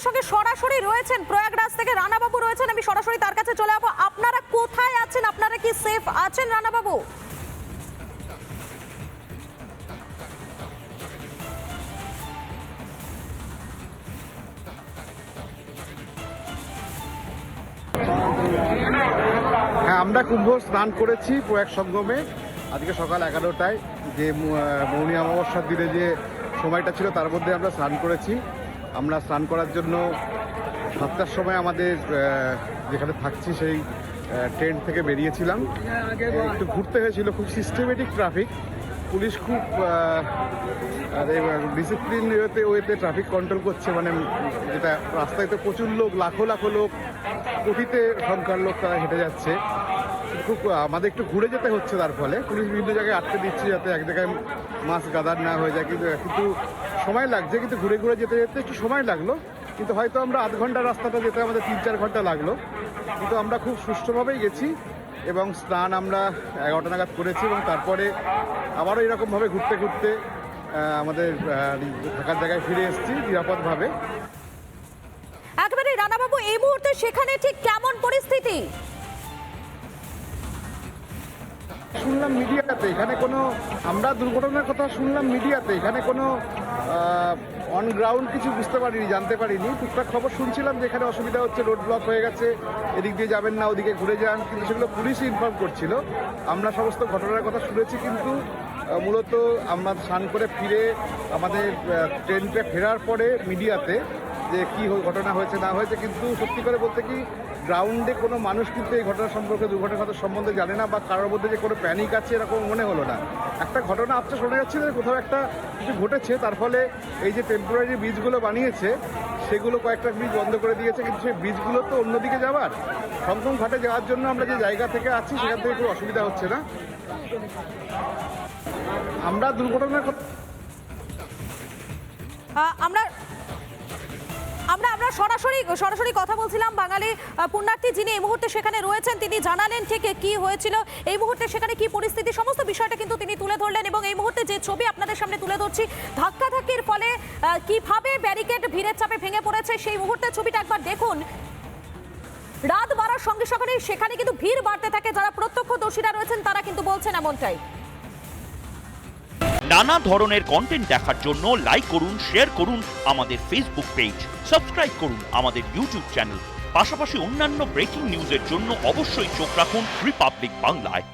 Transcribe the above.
আমাদের সঙ্গে সরাসরি রয়েছেন প্রয়াগরাজ থেকে রানাবাবু রয়েছেন। আমি সরাসরি তার কাছে চলে যাব আপনারা কোথায় আছেন? আপনারা কি সেফ আছেন রানাবাবু? হ্যাঁ আমরা কুম্ভ স্নান করেছি প্রয়াগ সঙ্গমে। আজকে সকাল এগারোটায় যে মৌনী অমাবস্যার দিনে যে সময়টা ছিল, তার মধ্যে আমরা স্নান করেছি। আমরা স্নান করার জন্য সাতটার সময় আমাদের যেখানে থাকছি সেই ট্রেন থেকে বেরিয়েছিলাম। একটু ঘুরতে হয়েছিল, খুব সিস্টেমেটিক ট্রাফিক পুলিশ খুব ডিসিপ্লিন ওয়েতে ওয়েতে ট্রাফিক কন্ট্রোল করছে। মানে যেটা রাস্তায় তো প্রচুর লোক, লাখো লাখো লোক, কোটিতে সংখ্যার লোক তারা হেঁটে যাচ্ছে। খুব, আমাদের একটু ঘুরে যেতে হচ্ছে তার ফলে। পুলিশ বিভিন্ন জায়গায় আটকে দিচ্ছে যাতে এক জায়গায় মাছ গাদার না হয়ে যায়। কিন্তু কিন্তু সময় লাগছে, কিন্তু ঘুরে ঘুরে যেতে যেতে একটু সময় লাগল। কিন্তু হয়তো আমরা আধ ঘণ্টা রাস্তাটা যেতে আমাদের তিন চার ঘণ্টা লাগল। কিন্তু আমরা খুব সুষ্ঠুভাবেই গেছি এবং স্নান আমরা এগারোটা নাগাদ করেছি এবং তারপরে আবারও এরকমভাবে ঘুরতে ঘুরতে আমাদের থাকার জায়গায় ফিরে এসেছি নিরাপদভাবে। একেবারে রানাবাবু, এই মুহূর্তে সেখানে ঠিক কেমন পরিস্থিতি? শুনলাম মিডিয়াতে এখানে কোনো আমরা দুর্ঘটনার কথা শুনলাম মিডিয়াতে এখানে কোনো অন গ্রাউন্ড কিছু বুঝতে পারিনি, জানতে পারিনি। টুকটাক খবর শুনছিলাম যে এখানে অসুবিধা হচ্ছে রোড ব্লক হয়ে গেছে, এদিক দিয়ে যাবেন না, ওদিকে ঘুরে যান, কিন্তু সেগুলো পুলিশই ইনফর্ম করছিল। আমরা সমস্ত ঘটনার কথা শুনেছি, কিন্তু মূলত আমরা স্নান করে ফিরে আমাদের ট্রেনটা ফেরার পরে মিডিয়াতে যে কি ঘটনা হয়েছে, না হয়েছে, কিন্তু সত্যি করে বলতে কি গ্রাউন্ডে কোনো মানুষ কিন্তু এই ঘটনা সম্পর্কে, দুর্ঘটনার কথা সম্বন্ধে জানে না, বা কারোর মধ্যে যে কোনো প্যানিক আছে, এরকম মনে হলো না। একটা ঘটনা আপনি শোনা যাচ্ছে যে কোথাও একটা কিছু ঘটেছে, তার ফলে এই যে টেম্পোরারি বীজগুলো বানিয়েছে, সেগুলো কয়েকটা বীজ বন্ধ করে দিয়েছে, কিন্তু সেই বীজগুলো তো অন্যদিকে যাওয়ার। সমসম ঘাটে যাওয়ার জন্য আমরা যে জায়গা থেকে আছি, সেখান থেকে কোনো অসুবিধা হচ্ছে না। আমরা দুর্ঘটনার আমরা আমরা আমরা সরাসরি সরাসরি কথা বলছিলাম বাঙালি পুণ্যার্থী যিনি এই মুহূর্তে সেখানে রয়েছেন, তিনি জানালেন ঠিক কি হয়েছিল। এই মুহূর্তে সেখানে কি পরিস্থিতি, সমস্ত বিষয়টা কিন্তু তিনি তুলে ধরলেন এবং এই মুহূর্তে যে ছবি আপনাদের সামনে তুলে ধরছি, ধাক্কাধাক্কির ফলে কীভাবে ব্যারিকেড ভিড়ের চাপে ভেঙে পড়েছে সেই মুহূর্তের ছবিটা একবার দেখুন। রাত বাড়ার সঙ্গে সঙ্গে সেখানে কিন্তু ভিড় বাড়তে থাকে, যারা প্রত্যক্ষদর্শীরা রয়েছেন তারা কিন্তু বলছেন এমনটাই। নানা ধরনের কন্টেন্ট দেখার জন্য লাইক করুন শেয়ার করুন আমাদের ফেসবুক পেজ সাবস্ক্রাইব করুন আমাদের ইউটিউব চ্যানেল পাশাপাশি অন্যান্য ব্রেকিং নিউজের জন্য অবশ্যই চোখ রাখুন রিপাবলিক বাংলায়